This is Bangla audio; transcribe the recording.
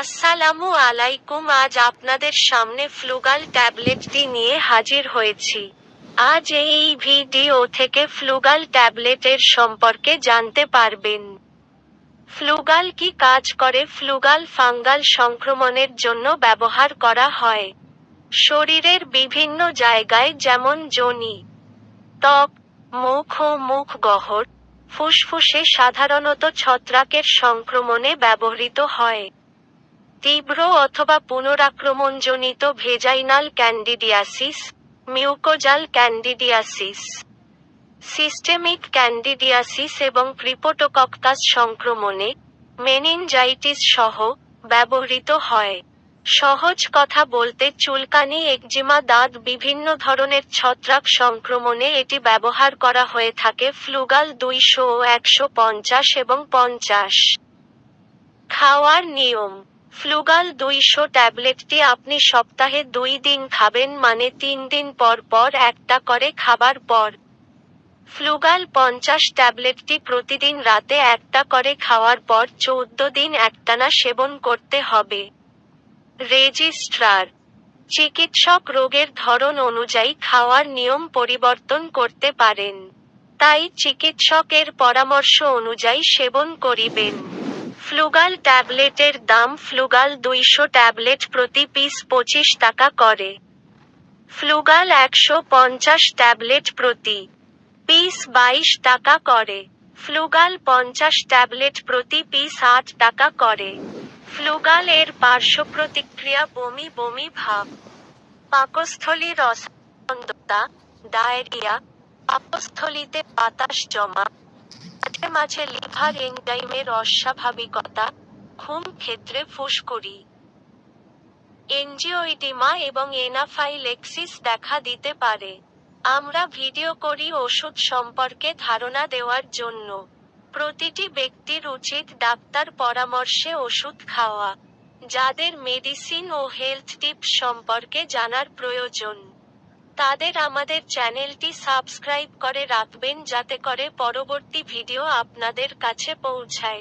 আসসালামু আলাইকুম, আজ আপনাদের সামনে ফ্লুগাল ট্যাবলেটটি নিয়ে হাজির হয়েছি। আজ এই ভিডিও থেকে ফ্লুগাল ট্যাবলেটের সম্পর্কে জানতে পারবেন। ফ্লুগাল কি কাজ করে? ফ্লুগাল ফাঙ্গাল সংক্রমণের জন্য ব্যবহার করা হয়। শরীরের বিভিন্ন জায়গায় যেমন যোনি ত্বক, মুখ ও মুখ গহর ফুসফুসে সাধারণত ছত্রাকের সংক্রমণে ব্যবহৃত হয়। তীব্র অথবা পুনরাক্রমণজনিত vaginal candidiasis, mucosal candidiasis, systemic candidiasis এবং ক্রিপোটোকক্কাস সংক্রমণে মেনিনজাইটিস সহ ব্যবহৃত হয়। সহজ কথা বলতে চুলকানি, একজিমা, দাঁত, বিভিন্ন ধরনের ছত্রাক সংক্রমণে এটি ব্যবহার করা হয়ে থাকে ফ্লুগাল দুইশো ও একশো পঞ্চাশ এবং পঞ্চাশ। খাওয়ার নিয়ম। ফ্লুগাল দুইশো ট্যাবলেটটি আপনি সপ্তাহে দুই দিন খাবেন মানে তিন দিন পর পর একটা করে খাবার পর। ফ্লুগাল পঞ্চাশ ট্যাবলেটটি প্রতিদিন রাতে একটা করে খাওয়ার পর চৌদ্দ দিন একটানা সেবন করতে হবে। রেজিস্ট্রার। চিকিৎসক রোগের ধরন অনুযায়ী খাওয়ার নিয়ম পরিবর্তন করতে পারেন। তাই চিকিৎসকের পরামর্শ অনুযায়ী সেবন করিবেন। ফ্লুগাল ট্যাবলেটের দাম ফ্লুগাল দুইশো ট্যাবলেট প্রতি পিস পঁচিশ টাকা করে। ফ্লুগাল একশো পঞ্চাশ ট্যাবলেট প্রতি পিস বাইশ টাকা করে। ফ্লুগাল পঞ্চাশ ট্যাবলেট প্রতি পিস আট টাকা করে। ফ্লুগাল এর পার্শ্ব প্রতিক্রিয়া বমি বমি ভাব। পাকস্থলী রসান্দতা ডায়রিয়া, পাকস্থলীতে বাতাস জমা মাঝে মাঝে লিভার এনজাইমের অস্বাভাবিকতা ঘুম ক্ষেত্রে ফুসকুড়ি। এনজিওইডিমা এবং এনাফাইলেক্সিস দেখা দিতে পারে। আমরা ভিডিও করি ওষুধ সম্পর্কে ধারণা দেওয়ার জন্য। প্রতিটি ব্যক্তির উচিত ডাক্তার পরামর্শে ওষুধ খাওয়া। যাদের মেডিসিন ও হেলথ টিপস সম্পর্কে জানার প্রয়োজন। তাদের আমাদের চ্যানেলটি সাবস্ক্রাইব করে রাখবেন যাতে করে পরবর্তী ভিডিও আপনাদের কাছে পৌঁছায়।